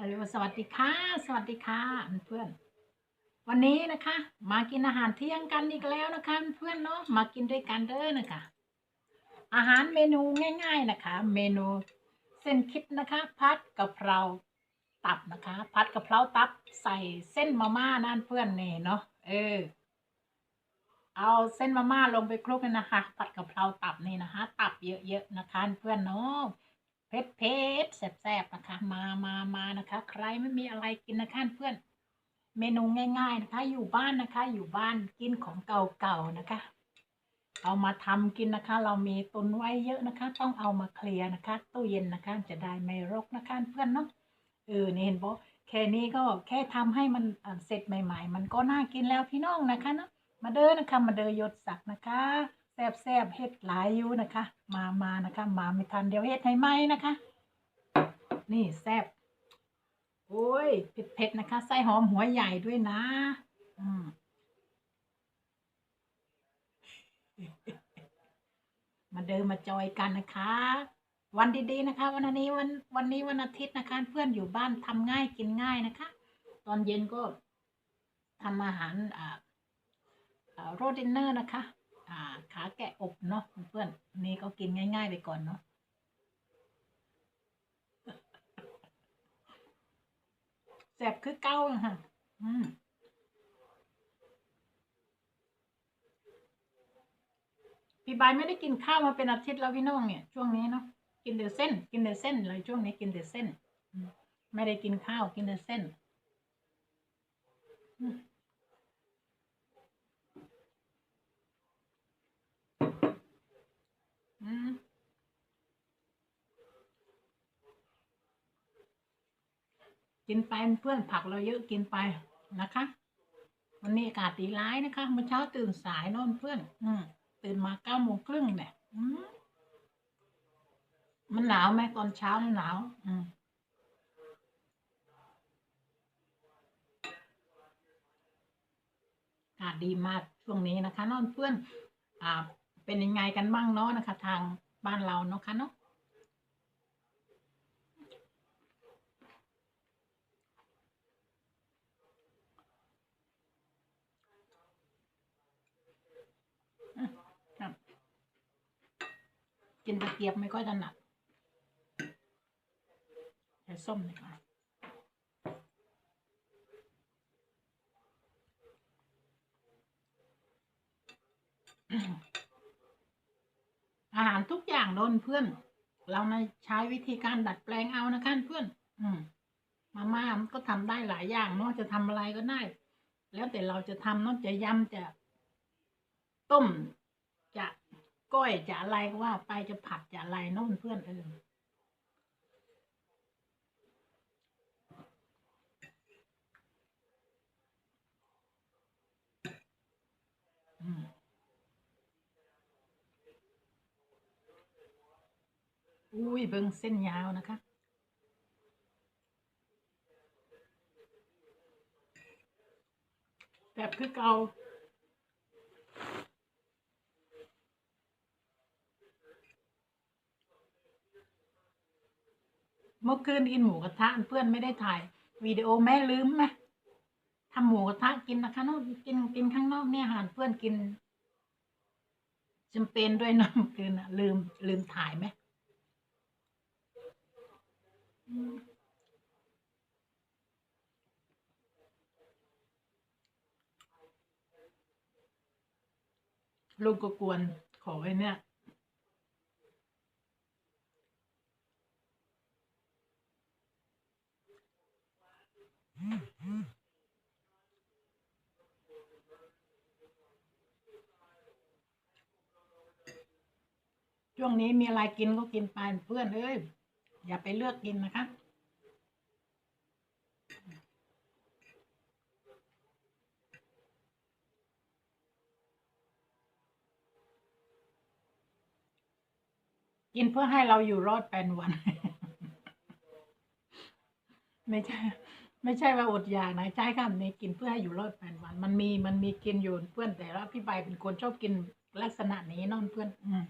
ฮัลโหลสวัสดีค่ะ สวัสดีค่ะเพื่อน วันนี้นะคะ มากินอาหารเที่ยงกันอีกแล้วนะคะ เพื่อนเนาะมากินด้วยกันเด้อนะคะ อาหารเมนูง่าย ๆนะคะ เมนูเส้นคิดนะคะ พัดกะเพราตับนะคะ พัดกะเพราตับใส่เส้นมาม่านั่นเพื่อนนี่เนาะเออ เอาเส้นมาม่าลงไปคลุกเลยนะคะ ผัดกะเพราตับนี่นะคะ ตับเยอะๆนะคะ เพื่อนเนาะ เผ็ดเผ็ดแซ่บๆนะคะ มามามานะคะ ใครไม่มีอะไรกินนะคะเพื่อน เมนูง่าย ๆนะคะ อยู่บ้านนะคะ อยู่บ้านกินของเก่าๆนะคะ เอามาทำกินนะคะ เรามีตุนไว้เยอะนะคะ ต้องเอามาเคลียร์นะคะตู้เย็นนะคะจะได้ไม่รกนะคะเพื่อนเนาะเออนี่เห็นบอกแค่นี้ก็แค่ทำให้มันเสร็จใหม่ ๆ มันก็น่ากินแล้วพี่น้องนะคะเนาะมาเด้อนะคะ มาเด้อยศศักดิ์นะคะ ซ่บแซ่บเฮ็ดหลายอยู่นะคะ มามานะคะ มาไม่ทันเดี๋ยวเฮ็ดให้ไหมนะคะ นี่แซ่บโอ้ยเผ็ดเผ็ดๆนะคะ ไส้หอมหัวใหญ่ด้วยนะ อืมมาเดินมาจอยกันนะคะ วันดีๆนะคะ วันนี้วันวันนี้วันอาทิตย์นะคะ เพื่อนอยู่บ้านทำง่ายกินง่ายนะคะ ตอนเย็นก็ทำอาหารอ่าอ่าโรดินเนอร์นะคะ อ่า ขาแกะอบเนาะเพื่อนนี่ก็กินง่าย ๆ ไปก่อนเนาะแสบคือเก้าอะค่ะอืมพี่ใบายไม่ได้กินข้าวมาเป็นอาทิตย์แล้วพี่น้องเนี่ย ช่วงนี้เนาะกินแต่เส้น กินแต่เส้นเลยช่วงนี้กินแต่เส้น ไม่ได้กินข้าวกินแต่เส้น อืม อืมกินไปเพื่อนผักเราเยอะกินไปนะคะ วันนี้อากาศดีร้ายนะคะเมื่อเช้าตื่นสายนอนเพื่อน อืมตื่นมาเก้าโมงครึ่งเนี่ยอืมมันหนาวไหมตอนเช้ามันหนาว อืมอากาศดีมากช่วงนี้นะคะ นอนเพื่อน อ่า เป็นยังไงกันบ้างเนาะนะคะ ทางบ้านเราเนาะคะเนาะกินตะเกียบไม่ค่อยถนัดใช้ส้มดีกว่า อาหารทุกอย่างโดนเพื่อน เราในใช้วิธีการดัดแปลงเอานะคะเพื่อน อืม มาม่ามันก็ทำได้หลายอย่างเนาะจะทำอะไรก็ได้ แล้วแต่เราจะทำเนาะจะยำจะต้มจะก้อยจะอะไรก็ว่าไปจะผัดจะอะไรเน้องเพื่อนเอออืม อุ้ยเบิ่งเส้นยาวนะคะ แบบคือเกาเมื่อคืนกินหมูกระทะเพื่อนไม่ได้ถ่ายวิดีโอแม่ลืมไหมทำหมูกระทะกินนะคะนอกกินกินข้างนอกเนี่ยอาหารเพื่อนกินจำเป็นด้วยนอะเมื่อคืนอะลืมลืมถ่ายไหม ลูกก็กวนขอไว้เนี่ย ช่วงนี้มีอะไรกินก็กินไปเพื่อนเอ้ย อย่าไปเลือกกินนะคะกินเพื่อให้เราอยู่รอดเป็นวัน ไม่ใช่ ไม่ใช่ว่าอดอยากนะใช่ค่ะในกินเพื่อให้อยู่รอดเป็นวัน มันมีมันมีกินอยู่เพื่อนแต่ว่าพี่ใบเป็นคนชอบกินลักษณะนี้นอนเพื่อน อืม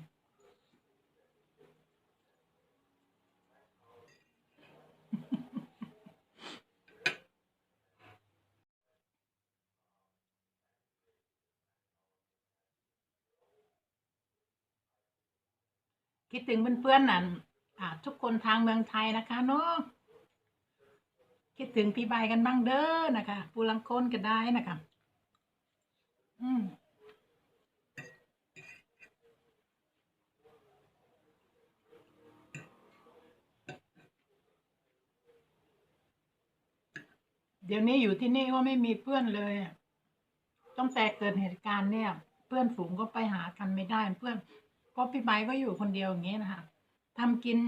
คิดถึงเพื่อนๆน่ะอ่าทุกคนทางเมืองไทยนะคะเนาะคิดถึงพี่ใบกันบ้างเด้อนะคะผู้ลังคนก็ได้นะคะ อืมเดี๋ยวนี้อยู่ที่นี่ก็ไม่มีเพื่อนเลยตั้งแต่เกิดเหตุการณ์เนี่ย เพื่อนฝูงก็ไปหากันไม่ได้เพื่อน ราะพี่ใบก็อยู่คนเดียวอย่างเงี้ยนะคะทำกิน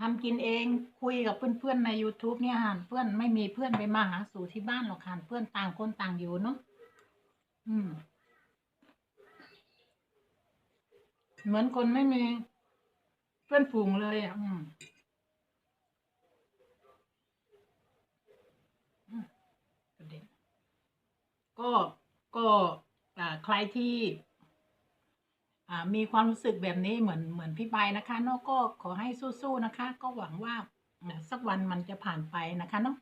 ทำกินเองคุยกับเพื่อนๆใน youtube เนี่ยค่ะเพื่อนไม่มีเพื่อนไปมาหาสู่ที่บ้านหรอกค่ะเพื่อนต่างคนต่างอยู่เนาะอืม เหมือนคนไม่มีเพื่อนฝูงเลยอะอืมก็ก็อ่าใครที่ อ่ามีความรู้สึกแบบนี้เหมือนเหมือนพี่ใบนะคะเนาะก็ขอให้สู้ๆนะคะ ก็หวังว่าสักวันมันจะผ่านไปนะคะเนาะ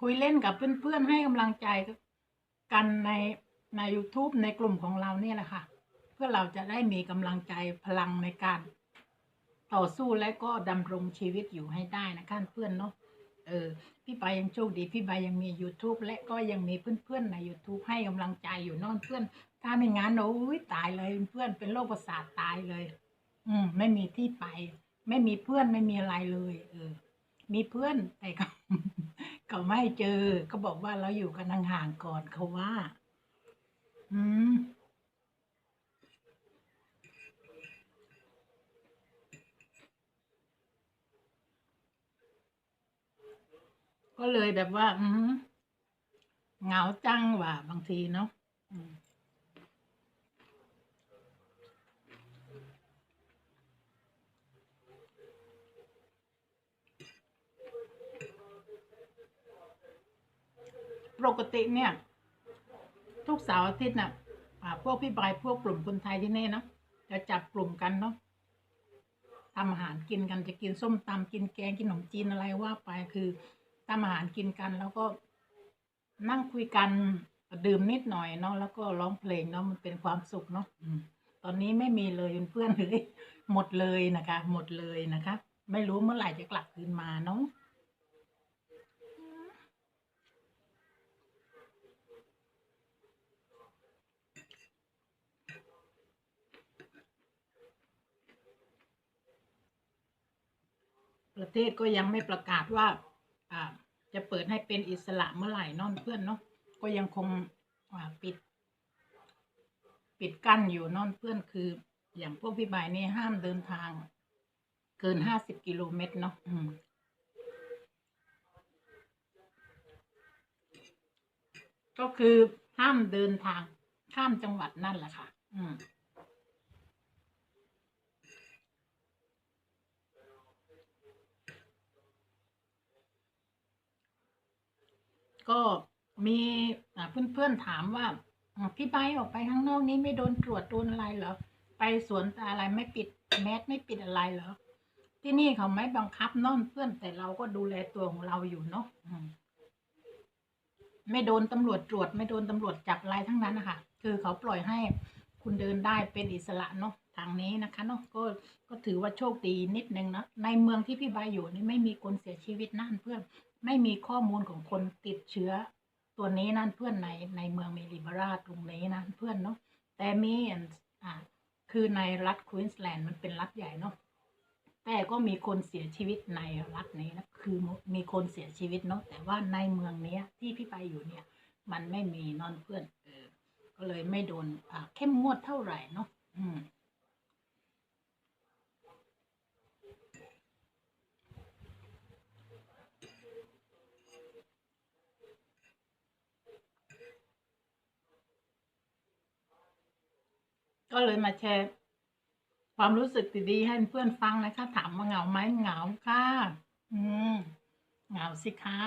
คุยเล่นกับเพื่อนๆให้กำลังใจกันในใน YouTube ในกลุ่มของเราเนี่ยแหละค่ะ พื่อเราจะได้มีกำลังใจพลังในการ ต่อสู้และก็ดำรงชีวิตอยู่ให้ได้นะคะเพื่อนเนาะเออพี่ไปายังโชคดีพี่ใบยังมี YouTube และก็ยังมีเพื่อนๆใน YouTube ให้กำลังใจอยู่นอนเพื่อน ถ้าไม่งั้นโอ้ยตายเลยเพื่อนเป็นโรคประสาทตายเลย อืมไม่มีที่ไป ไม่มีเพื่อนไม่มีอะไรเลย เออ มีเพื่อนแต่เขาเขาไม่เจอเขาบอกว่าเราอยู่กันห่างๆก่อนเขาว่า อืม ก็เลยแบบว่า อืเหงาจังว่ะบางทีเนาะปกติเนี่ย ทุกเสาร์อาทิตย์น่ะอ่าพวกพี่บายพวกกลุ่มคนไทยที่นี่เนาะจะจับกลุ่มกันเนาะทำอาหารกินกันจะกินส้มตำกินแกงกินขนมจีนอะไรว่าไปคือ ทำอาหารกินกัน แล้วก็นั่งคุยกันดื่มนิดหน่อยเนาะแล้วก็ร้องเพลงเนาะมันเป็นความสุขเนาะอืมตอนนี้ไม่มีเลยเพื่อนๆเลยหมดเลยนะคะ หมดเลยนะคะ ไม่รู้เมื่อไหร่จะกลับคืนมาเนาะประเทศก็ยังไม่ประกาศว่าอ่า จะเปิดให้เป็นอิสระเมื่อไหร่นอนเพื่อนเนาะก็ยังคงปิด ปิดกั้นอยู่นอนเพื่อนคือ อย่างพวกพี่บายนี่ห้ามเดินทาง เกินห้าสิบกิโลเมตรเนาะก็คือห้ามเดินทางข้ามจังหวัดนั่นแหละค่ะ อืม ก็มีเพื่อนๆถามว่าพี่ใบออกไปข้างนอกนี้ไม่โดนตรวจโดนอะไรเหรอ ไปสวนอะไรไม่ปิดแมสไม่ปิดอะไรเหรอ ที่นี่เขาไม่บังคับเนอนเพื่อนแต่เราก็ดูแลตัวของเราอยู่เนาะไม่โดนตำรวจตรวจ ไม่โดนตำรวจจับอะไรทั้งนั้นนะคะคือเขาปล่อยให้คุณเดินได้เป็นอิสระเนาะทางนี้นะคะเนาะก็ก็ถือว่าโชคดีนิดนึงนะในเมืองที่พี่ใบอยู่นี่ไม่มีคนเสียชีวิตนั่นเพื่อน ไม่มีข้อมูลของคนติดเชื้อ ตัวนี้นั่นเพื่อนในในเมืองเมลิบาราตรงนี้นะเพื่อนเนาะแต่มีอ่าคือในรัฐควีนสแลนด์มันเป็นรัฐใหญ่เนาะแต่ก็มีคนเสียชีวิตในรัฐนี้นะคือมีคนเสียชีวิตเนาะแต่ว่าในเมืองเนี้ยที่พี่ไปอยู่เนี่ย มันไม่มีนอนเพื่อนเออก็เลยไม่โดนอ่าเข้มงวดเท่าไหร่เนาะอืม ก็เลยมาแชร์ความรู้สึกดีๆให้เพื่อนฟังนะคะถามว่าเหงาไหมเหงาค่ะ อืมเหงาสิคะ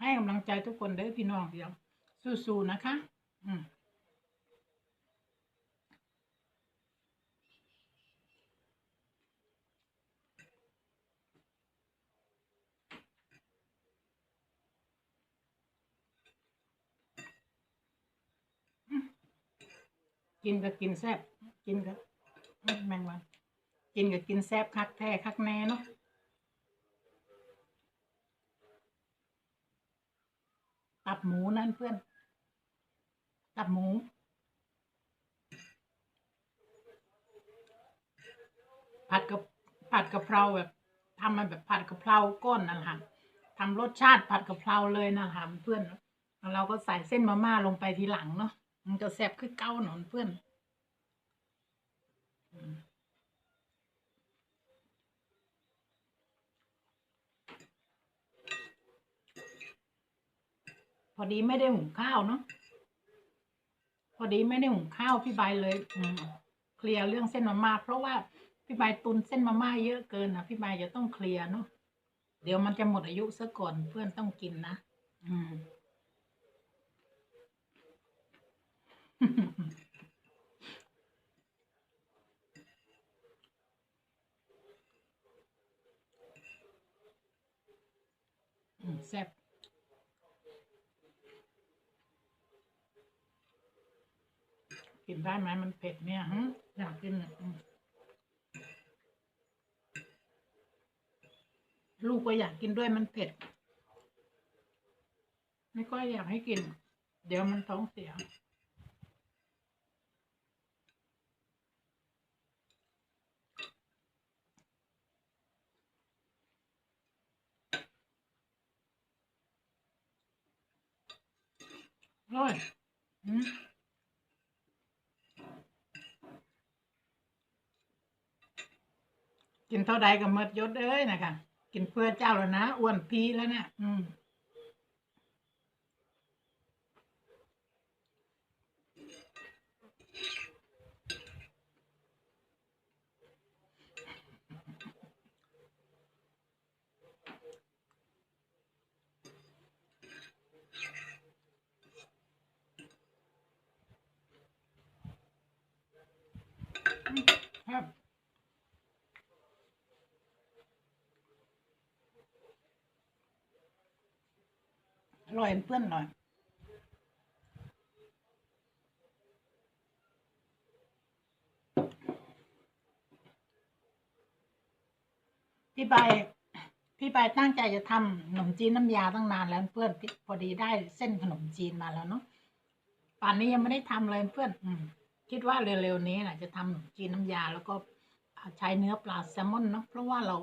ให้กำลังใจทุกคนเด้อพี่น้องเดียวสู้ๆนะคะ อืม กินก็กินแซ่บกินก็อื้อแมงวันกินก็กินแซ่บคักแท้คักแน่เนาะตับหมูนั่นเพื่อน ตับหมูผัดกับผัดกะเพราแบบทำมันแบบผัดกะเพราก้นนั่นแหละทำรสชาติผัดกะเพราเลยนะคะเพื่อนแล้วเราก็ใส่เส้นมาม่าลงไปทีหลังเนาะ มันจะแซ่บคือเก้าหนอนเพื่อนพอดีไม่ได้หุงข้าวเนาะพอดีไม่ได้หุงข้าวพี่ใบเลยเคลียร์เรื่องเส้นมาม่าเพราะว่าพี่ใบตุนเส้นมาม่าเยอะเกินนะพี่ใบจะต้องเคลียร์เนาะเดี๋ยวมันจะหมดอายุซะก่อนเพื่อนต้องกินนะอืม อืม แซ่บกินได้ไหมมันเผ็ดเนี่ยฮะอยากกินลูกก็อยากกินด้วยมันเผ็ด ไม่ก็อยากให้กิน เดี๋ยวมันท้องเสีย ร่อยกินเท่าใดก็หมดยศเอ้ยนะคะ กินเพื่อเจ้าแล้วนะอ้วนพีแล้วเนี่ยอืม ครับ อร่อยเพื่อนหน่อยพี่ใบพี่ใบตั้งใจจะทำขนมจีนน้ำยาตั้งนานแล้วเพื่อนพอดีได้เส้นขนมจีนมาแล้วเนาะป่านนี้ยังไม่ได้ทำเลยเพื่อนอืมคิดว่าเร็วๆนี้นะจะทำขนมจีนน้ำยาแล้วก็ใช้เนื้อปลาแซลมอนเนาะเพราะว่าเรา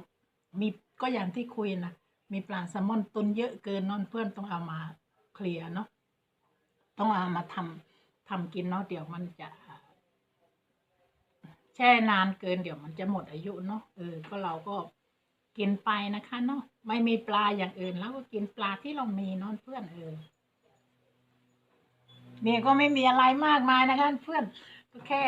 มีก็อย่างที่คุยนะ มีปลาแซลมอนตุนเยอะเกินนอนเพื่อนต้องเอามาเคลียร์เนาะต้องเอามาทำทำกินเนาะเดี๋ยวมันจะแช่นานเกินเดี๋ยวมันจะหมดอายุเนาะเออก็เราก็กินไปนะคะเนาะไม่มีปลาอย่างอื่นแล้วก็กินปลาที่เรามีนอนเพื่อนเออเนี่ยก็ไม่มีอะไรมากมายนะคะเพื่อนก็แค่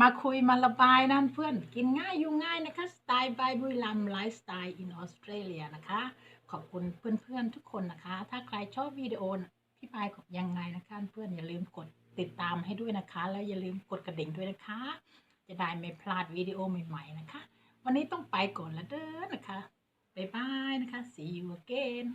มาคุยมาระบายนั่นเพื่อนกินง่ายอยู่ง่ายนะคะ สไตล์บายบุรีรัมไลฟ์สไตล์อินออสเตรเลียนะคะ ขอบคุณเพื่อนๆทุกคนนะคะ ถ้าใครชอบวิดีโอพี่ปายขอบยังไงนะคะเพื่อนอย่าลืมกดติดตามให้ด้วยนะคะ แล้วอย่าลืมกดกระดิ่งด้วยนะคะ จะได้ไม่พลาดวิดีโอใหม่ๆนะคะ วันนี้ต้องไปก่อนแล้วเด้อนะคะบ๊ายบายนะคะ see you again